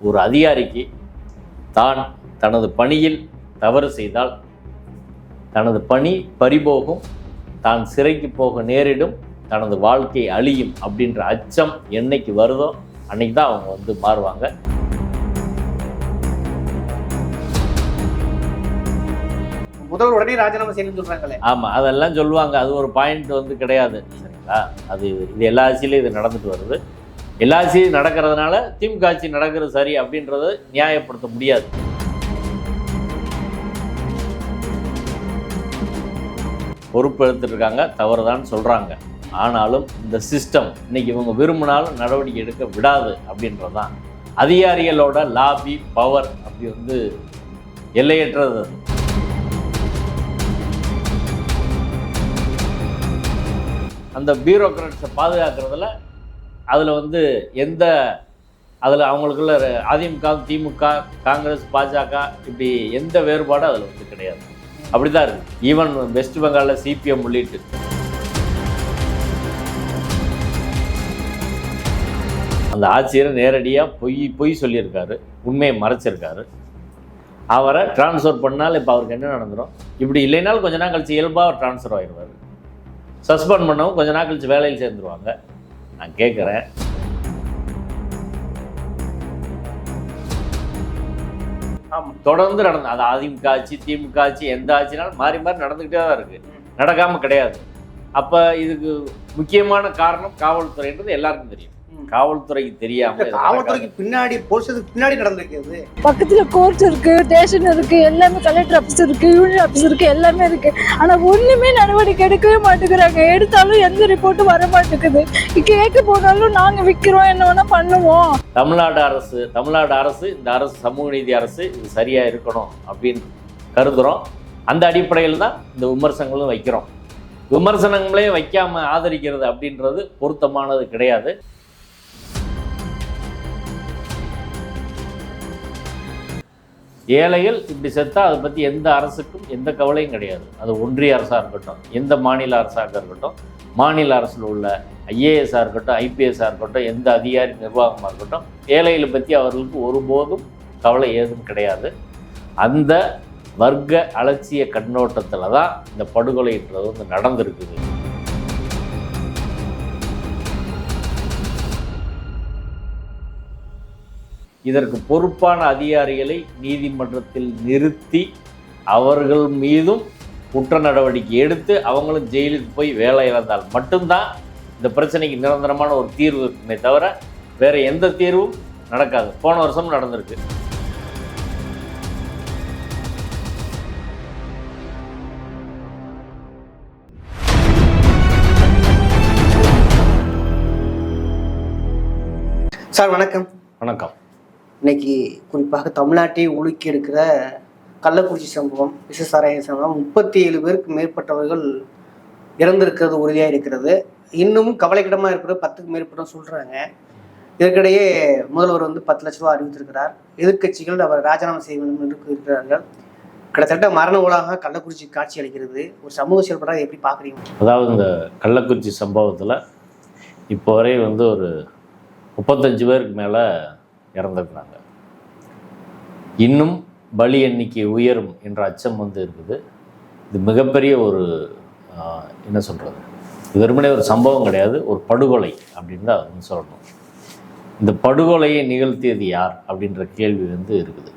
ஒரு அதிகாரிக்கு தான் தனது பணியில் தவறு செய்தால் தனது பணி பறிபோகும் தான் சிறைக்கு போக நேரிடும் தனது வாழ்க்கை அழியும் அப்படின்ற அச்சம் என்னைக்கு வருதோ அன்னைக்கு தான் அவங்க வந்து மாறுவாங்க. முதல்வர் உடனே ராஜினாமா செய்யணும்னு சொல்றாங்களே. ஆமாம் அதெல்லாம் சொல்லுவாங்க. அது ஒரு பாயிண்ட் வந்து கிடையாது. சரிங்களா? அது இது எல்லா ஆட்சியிலையும் இது நடந்துட்டு வருது. எல்லா ஆட்சியும் நடக்கிறதுனால திமுக ஆட்சி நடக்கிறது சரி அப்படின்றத நியாயப்படுத்த முடியாது. பொறுப்பு எடுத்துருக்காங்க தவறுதான் சொல்கிறாங்க ஆனாலும் இந்த சிஸ்டம் இன்னைக்கு இவங்க விரும்பினாலும் நடவடிக்கை எடுக்க விடாது அப்படின்றது தான் அதிகாரிகளோட லாபி பவர் அப்படி வந்து எல்லையற்றது. அந்த பியூரோக்ராட்ஸை பாதுகாக்கிறதுல அதில் வந்து எந்த அதில் அவங்களுக்குள்ள அதிமுக திமுக காங்கிரஸ் பாஜக இப்படி எந்த வேறுபாடும் அதில் வந்து கிடையாது. அப்படி தான் இருக்குது ஈவன் வெஸ்ட் பெங்காலில் சிபிஎம் உள்ளிட்டு. அந்த ஆட்சியர் நேரடியாக பொய் பொய் சொல்லியிருக்காரு. உண்மையை மறைச்சிருக்காரு. அவரை ட்ரான்ஸ்ஃபர் பண்ணால் இப்போ அவருக்கு என்ன நடந்துடும் இப்படி இல்லைனாலும் கொஞ்ச நாள் கழிச்சு இயல்பாக அவர் ட்ரான்ஸ்ஃபர் ஆகிடுவார் சஸ்பெண்ட் பண்ணவும் கொஞ்ச நாள் கழிச்சு வேலையில் சேர்ந்துருவாங்க. நான் கேட்குறேன். தொடர்ந்து நடந்து அது அதிமுக ஆட்சி திமுக ஆட்சி எந்த ஆட்சினாலும் மாறி மாறி நடந்துக்கிட்டே தான் இருக்குது நடக்காமல் கிடையாது. அப்போ இதுக்கு முக்கியமான காரணம் காவல்துறைன்றது எல்லாருக்கும் தெரியும். காவல்துறைக்கு நடக்காது. காவல்துறைக்கு பின்னாடி போலீஸுக்கு பின்னாடி நடந்திருக்கிறது. பக்கத்துல கோர்ட் இருக்கு ஸ்டேஷன் இருக்கு எல்லாமே கலெக்டர் ஆஃபீஸ் இருக்கு யூனியன் ஆஃபீஸ் இருக்கு எல்லாமே இருக்கு. ஆனா ஒண்ணுமே நடவடிக்கை எடுக்கவே மாட்டேங்கிறாங்க. எடுத்தாலும் எந்த ரிப்போர்ட்டும் வர மாட்டேங்குது கேட்க போனாலும் நாங்க விக்கிறோம் என்ன வேணா பண்ணுவோம். தமிழ்நாடு அரசு தமிழ்நாடு அரசு இந்த அரசு சமூக நீதி அரசு இது சரியா இருக்கணும் அப்படின்னு கருதுறோம். அந்த அடிப்படையில் தான் இந்த விமர்சனங்களும் வைக்கிறோம். விமர்சனங்களே வைக்காம ஆதரிக்கிறது அப்படின்றது பொருத்தமானது கிடையாது. ஏழைகள் இப்படி செத்தால் அதை பற்றி எந்த அரசுக்கும் எந்த கவலையும் கிடையாது. அது ஒன்றிய அரசாக இருக்கட்டும் எந்த மாநில அரசாக இருக்கட்டும் மாநில அரசில் உள்ள ஐஏஎஸ்ஸாக இருக்கட்டும் ஐபிஎஸ்ஸாக இருக்கட்டும் எந்த அதிகாரி நிர்வாகமாக இருக்கட்டும் ஏழைகளை பற்றி அவர்களுக்கு ஒருபோதும் கவலை ஏதும் கிடையாது. அந்த வர்க்க அலட்சிய கண்ணோட்டத்தில் தான் இந்த படுகொலைன்றது வந்து நடந்திருக்குது. இதற்கு பொறுப்பான அதிகாரிகளை நீதிமன்றத்தில் நிறுத்தி அவர்கள் மீதும் குற்ற நடவடிக்கை எடுத்து அவங்களும் ஜெயிலுக்கு போய் வேலை இழந்தால் மட்டும்தான் இந்த பிரச்சனைக்கு நிரந்தரமான ஒரு தீர்வு இருக்குமே தவிர வேற எந்த தீர்வும் நடக்காது. போன வருஷம் நடந்திருக்கு. சார் வணக்கம். வணக்கம். இன்னைக்கு குறிப்பாக தமிழ்நாட்டை உலுக்கி எடுக்கிற கள்ளக்குறிச்சி சம்பவம் விசசாராய சம்பவம் முப்பத்தி ஏழு பேருக்கு மேற்பட்டவர்கள் இறந்திருக்கிறது உறுதியாக இருக்கிறது. இன்னும் கவலைக்கிடமாக இருக்கிறது பத்துக்கு மேற்பட்ட சொல்கிறாங்க இதற்கிடையே முதல்வர் வந்து பத்து லட்ச ரூபா அறிவித்திருக்கிறார். எதிர்க்கட்சிகள் அவர் ராஜினாமா செய்ய வேண்டும் என்று இருக்கிறார்கள் கிட்டத்தட்ட மரண ஊடாக கள்ளக்குறிச்சி காட்சி அளிக்கிறது. ஒரு சமூக செயல்படாத எப்படி பார்க்குறீங்க? அதாவது இந்த கள்ளக்குறிச்சி சம்பவத்தில் இப்போ வரை வந்து ஒரு முப்பத்தஞ்சு பேருக்கு மேலே இறந்துருக்குறாங்க இன்னும் பலி எண்ணிக்கை உயரும் என்ற அச்சம் வந்து இருக்குது இது மிகப்பெரிய ஒரு என்ன சொல்கிறது இது வெறுமனே ஒரு சம்பவம் கிடையாது ஒரு படுகொலை அப்படின்னு தான் வந்து சொல்லணும். இந்த படுகொலையை நிகழ்த்தியது யார் அப்படின்ற கேள்வி வந்து இருக்குது.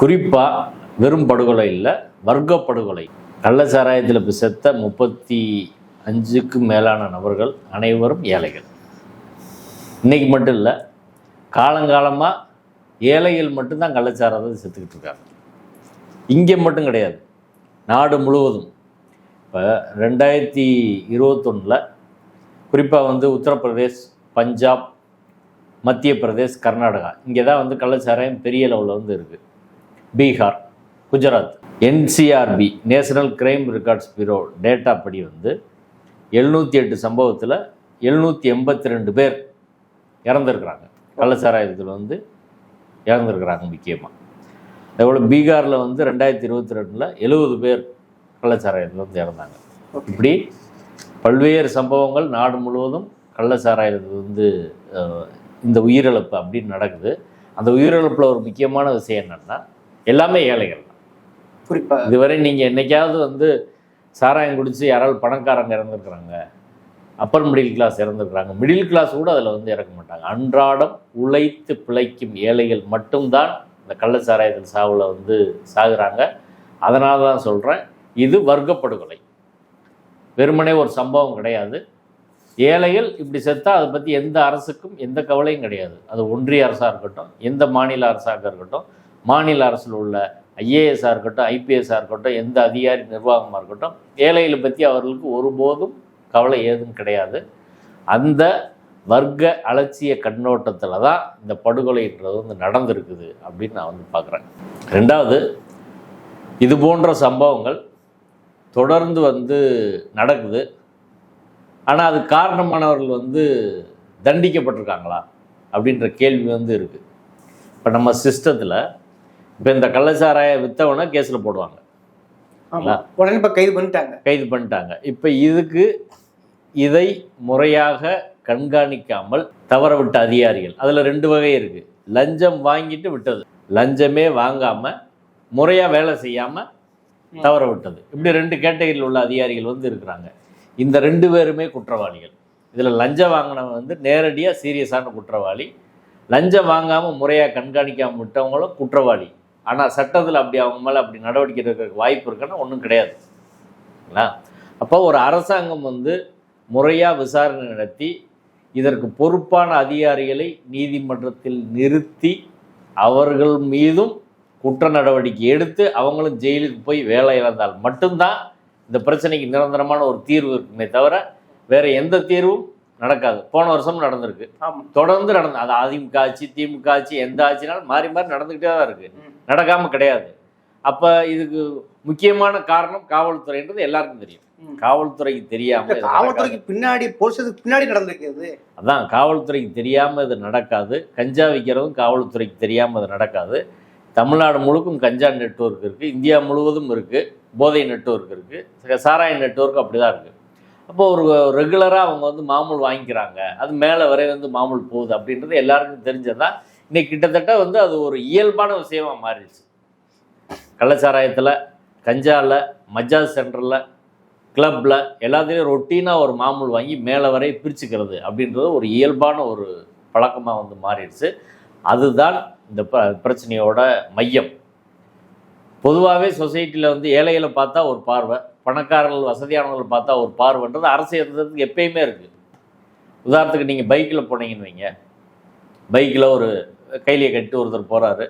குறிப்பாக வெறும் படுகொலை இல்லை வர்க்க படுகொலை. கள்ளச்சாராயத்தில் இப்போ செத்த முப்பத்தி அஞ்சுக்கும் மேலான நபர்கள் அனைவரும் ஏழைகள். இன்றைக்கி மட்டும் இல்லை காலங்காலமாக ஏழைகள் மட்டும்தான் கள்ளச்சாராயத்தை செத்துக்கிட்டு இருக்காங்க. இங்கே மட்டும் கிடையாது. நாடு முழுவதும். இப்போ ரெண்டாயிரத்தி இருபத்தொன்னில் குறிப்பாக வந்து உத்தரப்பிரதேஷ் பஞ்சாப் மத்திய பிரதேஷ் கர்நாடகா இங்கே தான் வந்து கள்ளச்சாராயம் பெரிய லெவலில் வந்து இருக்குது Bihar Gujarat NCRB national crime records bureau data படி வந்து எழுநூற்றி எட்டு சம்பவத்தில் எழுநூற்றி எண்பத்தி ரெண்டு பேர் இறந்துருக்குறாங்க. கள்ளச்சாராயத்தில் வந்து இறந்துருக்குறாங்க முக்கியமாக அதேபோல் பீகாரில் வந்து ரெண்டாயிரத்தி இருபத்தி ரெண்டில் எழுபது பேர் கள்ளச்சாராயத்தில் வந்து இறந்தாங்க. இப்படி பல்வேறு சம்பவங்கள் நாடு முழுவதும் கள்ளச்சாராயத்தில் வந்து இந்த உயிரிழப்பு அப்படின்னு நடக்குது. அந்த உயிரிழப்பில் ஒரு முக்கியமான விஷயம் என்னன்னா எல்லாமே ஏழைகள் தான். குறிப்பா இதுவரை நீங்கள் என்னைக்காவது வந்து சாராயம் குடிச்சு யாராவது பணக்காரங்க இறந்துருக்குறாங்க அப்பர் மிடில் கிளாஸ் இறந்துருக்குறாங்க. மிடில் கிளாஸ் கூட அதில் வந்து இறக்க மாட்டாங்க. அன்றாடம் உழைத்து பிழைக்கும் ஏழைகள் மட்டும்தான் இந்த கள்ள சாராயத்தில் சாவில் வந்து சாகுறாங்க. அதனால தான் சொல்கிறேன் இது வர்க்கப்படுகொலை. வெறுமனே ஒரு சம்பவம் கிடையாது. ஏழைகள் இப்படி செத்தால் அதை பற்றி எந்த அரசுக்கும் எந்த கவலையும் கிடையாது. அது ஒன்றிய அரசாக இருக்கட்டும் எந்த மாநில அரசாக இருக்கட்டும் மாநில அரசில் உள்ள ஐஏஎஸ்ஸாக இருக்கட்டும் ஐபிஎஸ்ஸாக இருக்கட்டும் எந்த அதிகாரி நிர்வாகமாக இருக்கட்டும் ஏழைகளை பற்றி அவர்களுக்கு ஒருபோதும் கவலை ஏதும் கிடையாது. அந்த வர்க்க அலட்சிய கண்ணோட்டத்தில் தான் இந்த படுகொலைன்றது வந்து நடந்திருக்குது அப்படின்னு நான் வந்து பார்க்குறேன். ரெண்டாவது இது போன்ற சம்பவங்கள் தொடர்ந்து வந்து நடக்குது. ஆனால் அது காரணமானவர்கள் வந்து தண்டிக்கப்பட்டிருக்காங்களா அப்படின்ற கேள்வி வந்து இருக்குது இப்போ நம்ம சிஸ்டத்தில் இப்போ இந்த கள்ளச்சாராய வித்தவனை கேஸில் போடுவாங்க. உடனே இப்ப கைது பண்ணிட்டாங்க. கைது பண்ணிட்டாங்க. இப்போ இதுக்கு இதை முறையாக கண்காணிக்காமல் தவற விட்ட அதிகாரிகள். அதில் ரெண்டு வகை இருக்குது லஞ்சம் வாங்கிட்டு விட்டது. லஞ்சமே வாங்காமல் முறையாக வேலை செய்யாமல் தவற விட்டது. இப்படி ரெண்டு கேட்டகரியில் உள்ள அதிகாரிகள் வந்து இருக்கிறாங்க. இந்த ரெண்டு பேருமே குற்றவாளிகள். இதில் லஞ்சம் வாங்கினவன் வந்து நேரடியாக சீரியஸான குற்றவாளி. லஞ்சம் வாங்காமல் முறையாக கண்காணிக்காமல் விட்டவங்களும் குற்றவாளி. ஆனால் சட்டத்தில் அப்படி அவங்க மேலே அப்படி நடவடிக்கை எடுக்கிறதுக்கு வாய்ப்பு இருக்குன்னா ஒன்றும் கிடையாது. அப்போ ஒரு அரசாங்கம் வந்து முறையாக விசாரணை நடத்தி இதற்கு பொறுப்பான அதிகாரிகளை நீதிமன்றத்தில் நிறுத்தி அவர்கள் மீதும் குற்ற நடவடிக்கை எடுத்து அவங்களும் ஜெயிலுக்கு போய் வேலை இழந்தால் மட்டும்தான் இந்த பிரச்சனைக்கு நிரந்தரமான ஒரு தீர்வு இருக்குமே தவிர வேற எந்த தீர்வும் நடக்காது. போன வருஷம் நடந்திருக்கு. தொடர்ந்து நடந்து அது அதிமுக ஆட்சி திமுக ஆட்சி எந்த ஆட்சினாலும் மாறி மாறி நடந்துக்கிட்டே தான் இருக்கு. ம். நடக்காம கிடையாது. அப்ப இதுக்கு முக்கியமான காரணம் காவல்துறைன்றது எல்லாருக்கும் தெரியும். காவல்துறைக்கு தெரியாம. காவல்துறைக்கு பின்னாடி போலீஸுக்கு பின்னாடி நடந்திருக்குது அதான் காவல்துறைக்கு தெரியாம இது நடக்காது. கஞ்சா விற்கிறதும் காவல்துறைக்கு தெரியாம இது நடக்காது. தமிழ்நாடு முழுக்கும் கஞ்சா நெட்வொர்க் இருக்கு. இந்தியா முழுவதும் இருக்கு. போதை நெட்வொர்க் இருக்கு. சாராய நெட்வொர்க் அப்படிதான் இருக்கு. அப்போ ஒரு ரெகுலராக அவங்க வந்து மாமூல் வாங்கிக்கிறாங்க. அது மேலே வரை வந்து மாமூல் போகுது அப்படின்றது எல்லாருக்கும் தெரிஞ்சதுதான். இன்னைக்கு கிட்டத்தட்ட வந்து அது ஒரு இயல்பான விஷயமாக மாறிடுச்சு. கள்ளச்சாராயத்தில் கஞ்சாவில் மஜாஜ் சென்டரில் கிளப்பில் எல்லாத்துலேயும் ரொட்டீனாக ஒரு மாமூல் வாங்கி மேலே வரை பிரிச்சுக்கிறது அப்படின்றது ஒரு இயல்பான ஒரு பழக்கமாக வந்து மாறிடுச்சு. அதுதான் இந்த ப பிரச்சனையோட மையம். பொதுவாகவே சொசைட்டியில் வந்து ஏழைகளை பார்த்தா ஒரு பார்வை பணக்காரர்கள் வசதியானவர்கள் பார்த்தா ஒரு பார்வைன்றது அரசு இருந்ததுக்கு எப்பயுமே இருக்குது உதாரணத்துக்கு நீங்கள் பைக்கில் போனீங்கன்னு வைங்க. பைக்கில் ஒரு கைலியை கட்டி ஒருத்தர் போகிறாரு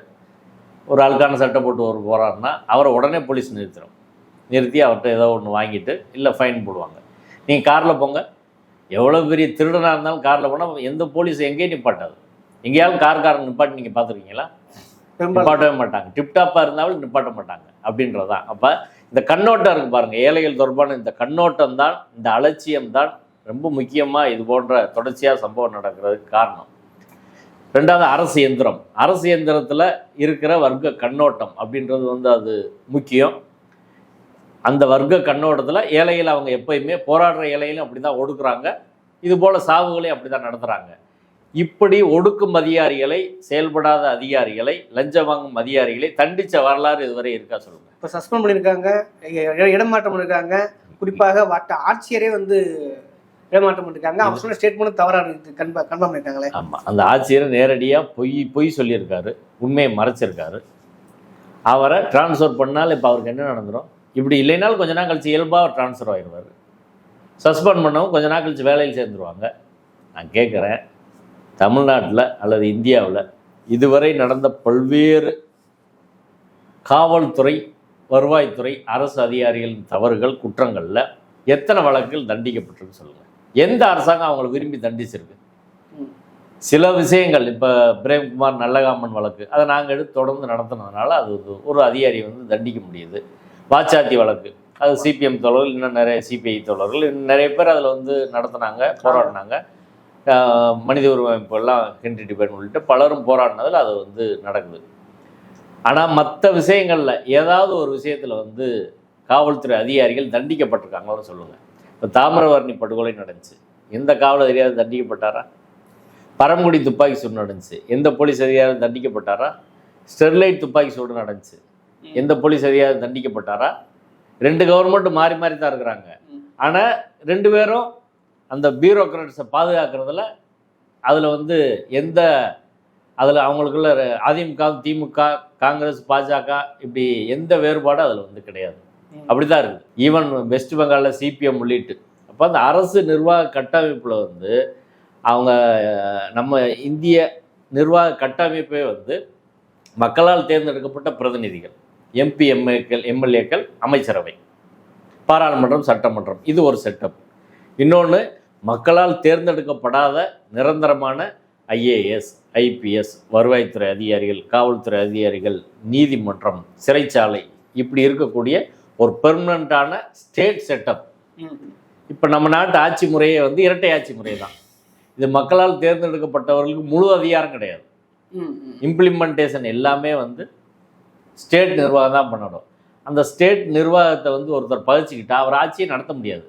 ஒரு அழுக்கான சட்டை போட்டு ஒரு போகிறாருன்னா அவரை உடனே போலீஸ் நிறுத்திடும் நிறுத்தி அவர்கிட்ட ஏதோ ஒன்று வாங்கிட்டு இல்லை ஃபைன் போடுவாங்க. நீங்கள் காரில் போங்க. எவ்வளோ பெரிய திருடனாக இருந்தாலும் காரில் போனால் எந்த போலீஸ் எங்கேயும் நிப்பாட்டாது. எங்கேயாவது கார்காரன் நிப்பாட்டி நீங்கள் பார்த்துருக்கீங்களா? நிப்பாட்டவே மாட்டாங்க. டிப்டாப்பாக இருந்தாலும் நிப்பாட்ட மாட்டாங்க. அப்படின்றதான் அப்போ இந்த கண்ணோட்டம் இருக்கு பாருங்க. ஏழைகள் தொடர்பான இந்த கண்ணோட்டம் தான் இந்த அலட்சியம் தான் ரொம்ப முக்கியமாக இது போன்ற தொடர்ச்சியாக சம்பவம் நடக்கிறதுக்கு காரணம். ரெண்டாவது அரசு இயந்திரம். அரசு இயந்திரத்தில் இருக்கிற வர்க்க கண்ணோட்டம் அப்படின்றது வந்து அது முக்கியம். அந்த வர்க்க கண்ணோட்டத்தில் ஏழையில் அவங்க எப்பயுமே போராடுற ஏழையிலும் அப்படி தான் ஒடுக்குறாங்க. இது போல் சாவுகளையும் அப்படி தான் நடத்துகிறாங்க இப்படி ஒடுக்கும் அதிகாரிகளை செயல்படாத அதிகாரிகளை லஞ்சம் வாங்கும் அதிகாரிகளை தண்டிச்ச வரலாறு இதுவரை இருக்கா சொல்லுங்கள் இப்போ சஸ்பெண்ட் பண்ணியிருக்காங்க இடமாற்றம் பண்ணியிருக்காங்க குறிப்பாக வட்ட ஆட்சியரே வந்து இடமாற்றம் பண்ணிருக்காங்க அவங்க சொன்ன ஸ்டேட்மெண்ட் தவறா இருக்கு. கன்ஃபார்ம் கன்ஃபார்ம் பண்ணிருக்காங்களே ஆமாம் அந்த ஆட்சியர் நேரடியாக பொய் பொய் சொல்லியிருக்காரு. உண்மையை மறைச்சிருக்காரு. அவரை ட்ரான்ஸ்ஃபர் பண்ணால் இப்போ அவருக்கு என்ன நடந்துரும்? இப்படி இல்லைனாலும் கொஞ்ச நாள் கழிச்சு இயல்பாக ட்ரான்ஸ்ஃபர் ஆயிடுவார். சஸ்பெண்ட் பண்ணவும் கொஞ்ச நாள் கழிச்சு வேலையில் சேர்ந்துருவாங்க. நான் கேட்குறேன் தமிழ்நாட்டில் அல்லது இந்தியாவில் இதுவரை நடந்த பல்வேறு காவல்துறை வருவாய்த்துறை அரசு அதிகாரிகளின் தவறுகள் குற்றங்களில் எத்தனை வழக்குகள் தண்டிக்கப்பட்டிருக்கு சொல்லுங்கள் எந்த அரசாங்கம் அவங்களை விரும்பி தண்டிச்சிருக்கு. சில விஷயங்கள் இப்போ பிரேம்குமார் நல்லகாமன் வழக்கு அதை நாங்கள் எடுத்து தொடர்ந்து நடத்தினதுனால அது ஒரு- அதிகாரி வந்து தண்டிக்க முடியுது. வாச்சாத்தி வழக்கு அது சிபிஎம் தோழர்கள் இன்னும் நிறைய சிபிஐ தோழர்கள் இன்னும் நிறைய பேர் அதில் வந்து நடத்தினாங்க போராடினாங்க. மனித உரிமை அமைப்புகள்லாம் ஹென்றி டிபேன் உள்ளிட்ட பலரும் போராடினதில் அது வந்து நடக்குது. ஆனால் மற்ற விஷயங்களில் ஏதாவது ஒரு விஷயத்தில் வந்து காவல்துறை அதிகாரிகள் தண்டிக்கப்பட்டிருக்காங்களான்னு சொல்லுங்கள் இப்போ தாமிரவர்ணி படுகொலை நடந்துச்சு. எந்த காவல் அதிகாரி தண்டிக்கப்பட்டாரா? பரமக்குடி துப்பாக்கி சூடு நடந்துச்சு. எந்த போலீஸ் அதிகாரி தண்டிக்கப்பட்டாரா? ஸ்டெர்லைட் துப்பாக்கி சூடு நடந்துச்சு. எந்த போலீஸ் அதிகாரி தண்டிக்கப்பட்டாரா? ரெண்டு கவர்மெண்ட் மாறி மாறி தான் இருக்கிறாங்க. ஆனால் ரெண்டு பேரும் அந்த பியூரோக்ராட்ஸை பாதுகாக்கிறதுல அதில் வந்து எந்த அதில் அவங்களுக்குள்ள அதிமுக திமுக காங்கிரஸ் பாஜக இப்படி எந்த வேறுபாடும் அதில் வந்து கிடையாது. அப்படிதான் இருக்குது ஈவன் வெஸ்ட் பெங்காலில் சிபிஎம் உள்ளிட்டு. அப்போ அந்த அரசு நிர்வாக கட்டமைப்பில் வந்து அவங்க நம்ம இந்திய நிர்வாக கட்டமைப்பே வந்து மக்களால் தேர்ந்தெடுக்கப்பட்ட பிரதிநிதிகள். எம்பி எம்ஏக்கள் எம்எல்ஏக்கள் அமைச்சரவை. பாராளுமன்றம் சட்டமன்றம். இது ஒரு செட்டப் இன்னொன்று மக்களால் தேர்ந்தெடுக்கப்படாத நிரந்தரமான ஐஏஎஸ் ஐபிஎஸ் வருவாய்த்துறை அதிகாரிகள் காவல்துறை அதிகாரிகள் நீதிமன்றம் சிறைச்சாலை இப்படி இருக்கக்கூடிய ஒரு பெர்மனண்ட்டான ஸ்டேட் செட்டப் இப்போ நம்ம நாட்டு ஆட்சி முறையே வந்து இரட்டை ஆட்சி முறை தான். இது மக்களால் தேர்ந்தெடுக்கப்பட்டவர்களுக்கு முழு அதிகாரம் கிடையாது. இம்ப்ளிமெண்டேஷன் எல்லாமே வந்து ஸ்டேட் நிர்வாகம் தான் பண்ணணும். அந்த ஸ்டேட் நிர்வாகத்தை வந்து ஒருத்தர் பதிச்சுக்கிட்டா அவர் ஆட்சியை நடத்த முடியாது.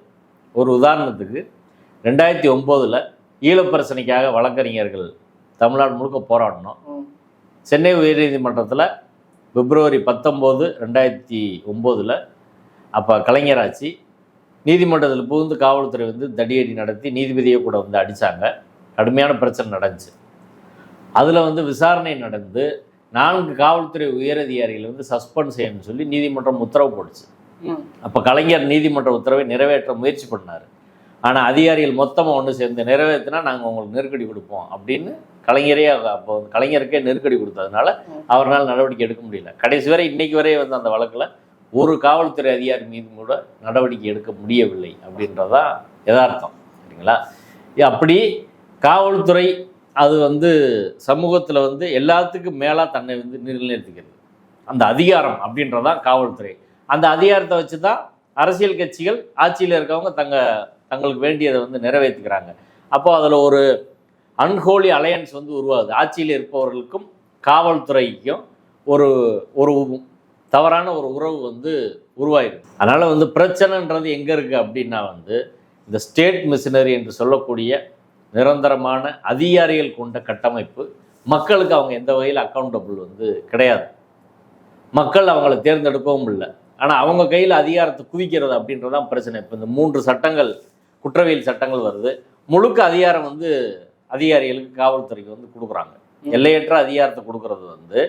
ஒரு உதாரணத்துக்கு ரெண்டாயிரத்தி ஒம்போதில் ஈழப்பிரச்சனைக்காக வழக்கறிஞர்கள் தமிழ்நாடு முழுக்க போராடணும். சென்னை உயர்நீதிமன்றத்தில் பிப்ரவரி பத்தொம்போது ரெண்டாயிரத்தி ஒம்போதில் அப்போ கலைஞர் ஆட்சி நீதிமன்றத்தில் புகுந்து காவல்துறை வந்து தடியடி நடத்தி நீதிபதியை கூட வந்து அடித்தாங்க கடுமையான பிரச்சனை நடந்துச்சு. அதில் வந்து விசாரணை நடந்து நான்கு காவல்துறை உயரதிகாரிகளை வந்து சஸ்பெண்ட் செய்யணும்னு சொல்லி நீதிமன்றம் உத்தரவு போட்டுச்சு. ம். அப்போ கலைஞர் நீதிமன்ற உத்தரவை நிறைவேற்ற முயற்சி பண்ணார். ஆனால் அதிகாரிகள் மொத்தமாக ஒன்று சேர்ந்து நிறைவேற்றினா நாங்கள் உங்களுக்கு நெருக்கடி கொடுப்போம் அப்படின்னு கலைஞரே அப்போ கலைஞருக்கே நெருக்கடி கொடுத்ததுனால. அவரால் நடவடிக்கை எடுக்க முடியல. கடைசி வரை இன்னைக்கு வரை வந்து அந்த வழக்கில் ஒரு காவல்துறை அதிகாரி மீது கூட நடவடிக்கை எடுக்க முடியவில்லை அப்படின்றதான் யதார்த்தம் சரிங்களா? அப்படி காவல்துறை அது வந்து சமூகத்தில் வந்து எல்லாத்துக்கும் மேலாக தன்னை வந்து நிலைநிறுத்திக்கிறது அந்த அதிகாரம் அப்படின்றதான் காவல்துறை. அந்த அதிகாரத்தை வச்சு தான் அரசியல் கட்சிகள் ஆட்சியில் இருக்கவங்க தங்க தங்களுக்கு வேண்டியதை வந்து நிறைவேற்றிக்கிறாங்க அப்போ அதில் ஒரு அன்ஹோலி அலையன்ஸ் வந்து உருவாகுது. ஆட்சியில் இருப்பவர்களுக்கும் காவல்துறைக்கும் ஒரு ஒரு தவறான ஒரு உறவு வந்து உருவாயிடுது அதனால் வந்து பிரச்சனைன்றது எங்கே இருக்குது அப்படின்னா வந்து இந்த ஸ்டேட் மிஷினரி என்று சொல்லக்கூடிய நிரந்தரமான அதிகாரிகள் கொண்ட கட்டமைப்பு மக்களுக்கு அவங்க எந்த வகையில் அக்கௌண்டபிள் வந்து கிடையாது. மக்கள் அவங்கள தேர்ந்தெடுக்கவும் இல்லை. ஆனால் அவங்க கையில் அதிகாரத்தை குவிக்கிறது அப்படின்றதான் பிரச்சனை. இப்போ இந்த மூன்று சட்டங்கள் குற்றவியல் சட்டங்கள் வருது. முழுக்க அதிகாரம் வந்து அதிகாரிகளுக்கு காவல்துறைக்கு வந்து கொடுக்குறாங்க. எல்லையற்ற அதிகாரத்தை கொடுக்கறது வந்து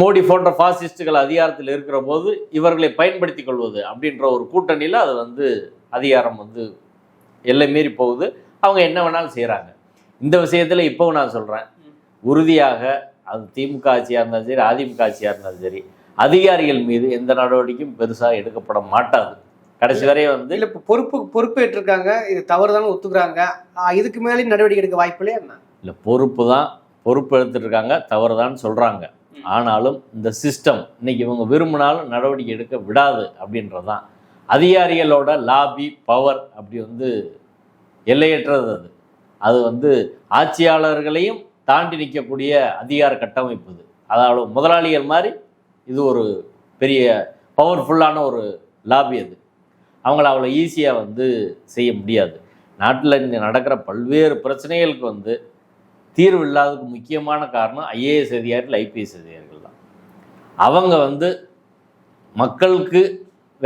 மோடி போன்ற பாசிஸ்டுகள் அதிகாரத்தில் இருக்கிற போது இவர்களை பயன்படுத்தி கொள்வது அப்படின்ற ஒரு கூட்டணியில் அது வந்து அதிகாரம் வந்து எல்லை மீறி போகுது. அவங்க என்ன வேணாலும் செய்கிறாங்க இந்த விஷயத்தில் இப்போவும் நான் சொல்கிறேன் உறுதியாக அது திமுக ஆட்சியாக இருந்தாலும் சரி அதிமுக ஆட்சியாக இருந்தாலும் சரி அதிகாரிகள் மீது எந்த நடவடிக்கையும் பெருசாக எடுக்கப்பட மாட்டாது. கடைசி வரை வந்து இல்ல இப்ப பொறுப்பு பொறுப்பேற்றிருக்காங்க. இது தவறுதானு ஒத்துக்குறாங்க. இதுக்கு மேலே நடவடிக்கை எடுக்க வாய்ப்பு இல்லையா என்ன? இல்லை பொறுப்பு தான் பொறுப்பு எடுத்துட்டு இருக்காங்க தவறுதான்னு சொல்கிறாங்க. ஆனாலும் இந்த சிஸ்டம் இன்னைக்கு இவங்க விரும்பினாலும் நடவடிக்கை எடுக்க விடாது அப்படின்றது தான் அதிகாரிகளோட லாபி பவர் அப்படி வந்து எல்லையற்றது அது. அது வந்து ஆட்சியாளர்களையும் தாண்டி நிற்கக்கூடிய அதிகார கட்டமைப்பு இது. அதாவது முதலாளிகள் மாதிரி இது ஒரு பெரிய பவர்ஃபுல்லான ஒரு லாபி அது. அவங்கள அவ்வளோ ஈஸியாக வந்து செய்ய முடியாது. நாட்டில் இங்கே நடக்கிற பல்வேறு பிரச்சனைகளுக்கு வந்து தீர்வு இல்லாததுக்கு முக்கியமான காரணம் ஐஏஎஸ் அதிகாரிகள் ஐபிஎஸ் அதிகாரிகள் தான். அவங்க வந்து மக்களுக்கு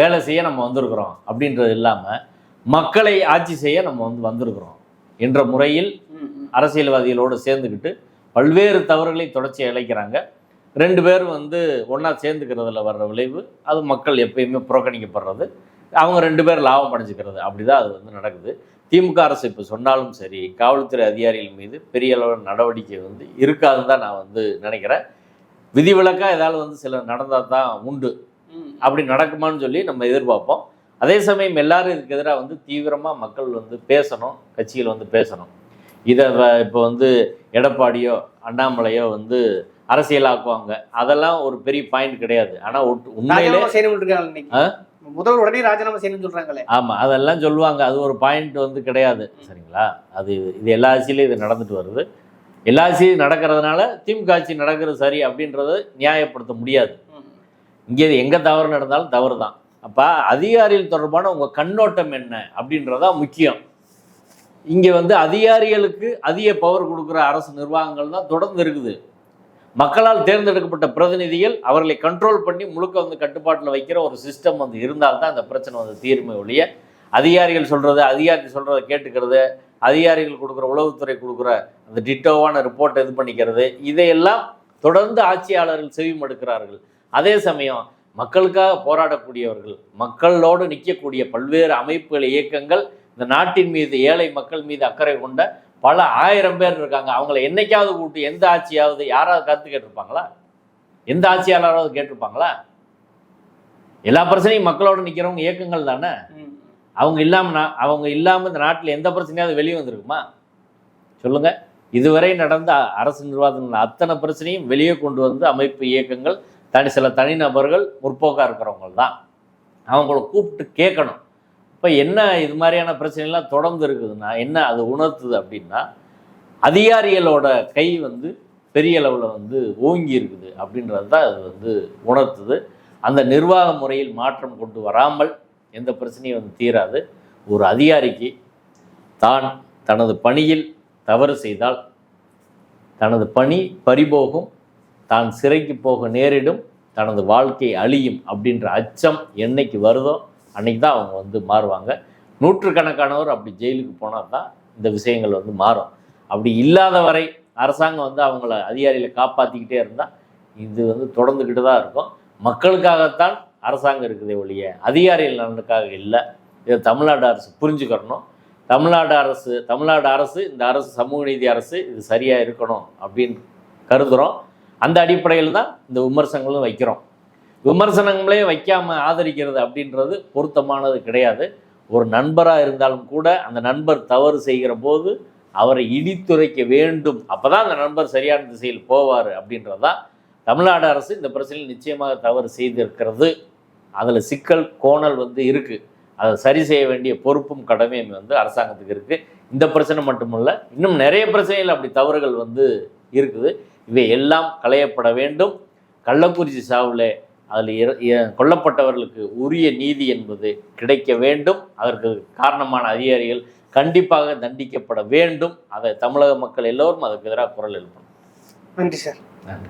வேலை செய்ய நம்ம வந்திருக்கிறோம் அப்படின்றது இல்லாமல் மக்களை ஆட்சி செய்ய நம்ம வந்து வந்திருக்கிறோம் என்ற முறையில். அரசியல்வாதிகளோடு சேர்ந்துக்கிட்டு பல்வேறு தவறுகளை தொடர்ச்சி இழைக்கிறாங்க ரெண்டு பேரும் வந்து ஒன்றா சேர்ந்துக்கிறதுல வர்ற விளைவு அது மக்கள் எப்பயுமே புறக்கணிக்கப்படுறது. அவங்க ரெண்டு பேர் லாபம் அடைஞ்சிக்கிறது. அப்படிதான் அது வந்து நடக்குது. திமுக அரசு இப்போ சொன்னாலும் சரி காவல்துறை அதிகாரிகள் மீது பெரிய அளவில் நடவடிக்கை வந்து இருக்காதுன்னு தான் நான் வந்து நினைக்கிறேன். விதிவிலக்காக ஏதாவது வந்து சில நடந்தால் தான் உண்டு. அப்படி நடக்குமான்னு சொல்லி நம்ம எதிர்பார்ப்போம். அதே சமயம் எல்லாரும் இதுக்கு எதிராக வந்து தீவிரமாக மக்கள் வந்து பேசணும் கட்சிகள் வந்து பேசணும். இதை இப்போ வந்து எடப்பாடியோ அண்ணாமலையோ வந்து அரசியலாக்குவாங்க. அதெல்லாம் ஒரு பெரிய பாயிண்ட் கிடையாது. ஆனால் உண்மையிலே முதல்வர் உடனே ராஜினாமா செய்யணும்னு சொல்றாங்களே. ஆமாம் அதெல்லாம் சொல்லுவாங்க. அது ஒரு பாயிண்ட் வந்து கிடையாது. சரிங்களா? அது இது எல்லா ஆட்சியிலையும் இது நடந்துட்டு வருது. எல்லா ஆட்சியும் நடக்கிறதுனால திமுக ஆட்சி நடக்கிறது சரி அப்படின்றத நியாயப்படுத்த முடியாது. இங்கே எங்கே தவறு நடந்தாலும் தவறு தான் அப்போ அதிகாரிகள் தொடர்பான உங்கள் கண்ணோட்டம் என்ன அப்படின்றதா முக்கியம். இங்கே வந்து அதிகாரிகளுக்கு அதிக பவர் கொடுக்குற அரசு நிர்வாகங்கள் தான் தொடர்ந்து இருக்குது. மக்களால் தேர்ந்தெடுக்கப்பட்ட பிரதிநிதிகள் அவர்களை கண்ட்ரோல் பண்ணி முழுக்க வந்து கட்டுப்பாட்டில் வைக்கிற ஒரு சிஸ்டம் வந்து இருந்தால் தான் அந்த பிரச்சனை வந்து தீர்மை ஒழிய அதிகாரிகள் சொல்கிறது அதிகாரி சொல்கிறத கேட்டுக்கிறது அதிகாரிகள் கொடுக்குற உளவுத்துறை கொடுக்குற அந்த டிட்டோவான ரிப்போர்ட்டை இது பண்ணிக்கிறது இதையெல்லாம் தொடர்ந்து ஆட்சியாளர்கள் செவிமடுக்கிறார்கள் அதே சமயம் மக்களுக்காக போராடக்கூடியவர்கள் மக்களோடு நிற்கக்கூடிய பல்வேறு அமைப்புகள் இயக்கங்கள் இந்த நாட்டின் மீது ஏழை மக்கள் மீது அக்கறை கொண்ட பல ஆயிரம் பேர் இருக்காங்க. அவங்கள என்னைக்காவது கூப்பிட்டு எந்த ஆட்சியாவது யாராவது கருத்து கேட்டிருப்பாங்களா? எந்த ஆட்சியாளராவது கேட்டிருப்பாங்களா? எல்லா பிரச்சனையும் மக்களோட நிற்கிறவங்க இயக்கங்கள் தானே. அவங்க இல்லாமல் நான் அவங்க இல்லாமல் இந்த நாட்டில் எந்த பிரச்சனையாவது வெளியே வந்திருக்குமா? சொல்லுங்க. இதுவரை நடந்த அரசு நிர்வாகங்கள் அத்தனை பிரச்சனையும் வெளியே கொண்டு வந்து அமைப்பு இயக்கங்கள் தனி சில தனிநபர்கள் முற்போக்காக இருக்கிறவங்க தான் அவங்கள கூப்பிட்டு கேட்கணும். இப்போ என்ன இது மாதிரியான பிரச்சனைலாம் தொடர்ந்து இருக்குதுன்னா என்ன அது உணர்த்துது அப்படின்னா அதிகாரிகளோட கை வந்து பெரிய அளவில் வந்து ஓங்கி இருக்குது அப்படின்றது தான் அது வந்து உணர்த்துது. அந்த நிர்வாக முறையில் மாற்றம் கொண்டு வராமல் எந்த பிரச்சனையும் வந்து தீராது. ஒரு அதிகாரிக்கு தான் தனது பணியில் தவறு செய்தால் தனது பணி பறிபோகும் தான் சிறைக்கு போக நேரிடும் தனது வாழ்க்கை அழியும் அப்படின்ற அச்சம் என்னைக்கு வருதோ அன்னைக்கு தான் அவங்க வந்து மாறுவாங்க. நூற்றுக்கணக்கானவர் அப்படி ஜெயிலுக்கு போனால் தான் இந்த விஷயங்கள் வந்து மாறும். அப்படி இல்லாத வரை அரசாங்கம் வந்து அவங்கள அதிகாரியில் காப்பாற்றிக்கிட்டே இருந்தால் இது வந்து தொடர்ந்துக்கிட்டு தான் இருக்கும். மக்களுக்காகத்தான் அரசாங்கம் இருக்குதே ஒழிய அதிகாரிகள் நலனுக்காக இல்லை. இதை தமிழ்நாடு அரசு புரிஞ்சுக்கிறணும் தமிழ்நாடு அரசு தமிழ்நாடு அரசு இந்த அரசு சமூக நீதி அரசு இது சரியாக இருக்கணும் அப்படின்னு கருதுகிறோம் அந்த அடிப்படையில் தான் இந்த விமர்சனங்களும் வைக்கிறோம். விமர்சனங்களே வைக்காமல் ஆதரிக்கிறது அப்படின்றது பொருத்தமானது கிடையாது. ஒரு நண்பராக இருந்தாலும் கூட அந்த நண்பர் தவறு செய்கிற போது அவரை இடித்துரைக்க வேண்டும். அப்போ தான் அந்த நண்பர் சரியான திசையில் போவார் அப்படின்றது தான் தமிழ்நாடு அரசு இந்த பிரச்சனையில் நிச்சயமாக தவறு செய்திருக்கிறது. அதில் சிக்கல் கோணல் வந்து இருக்குது அதை சரி செய்ய வேண்டிய பொறுப்பும் கடமையும் வந்து அரசாங்கத்துக்கு இருக்குது இந்த பிரச்சனை மட்டுமல்ல இன்னும் நிறைய பிரச்சனைகள் அப்படி தவறுகள் வந்து இருக்குது. இவை எல்லாம் களையப்பட வேண்டும். கள்ளக்குறிச்சி சாவில் அதில் கொல்லப்பட்டவர்களுக்கு உரிய நீதி என்பது கிடைக்க வேண்டும். அதற்கு காரணமான அதிகாரிகள் கண்டிப்பாக தண்டிக்கப்பட வேண்டும். அதை தமிழக மக்கள் எல்லோரும் அதுக்கு எதிராக குரல் எழுப்பணும். நன்றி சார். நன்றி.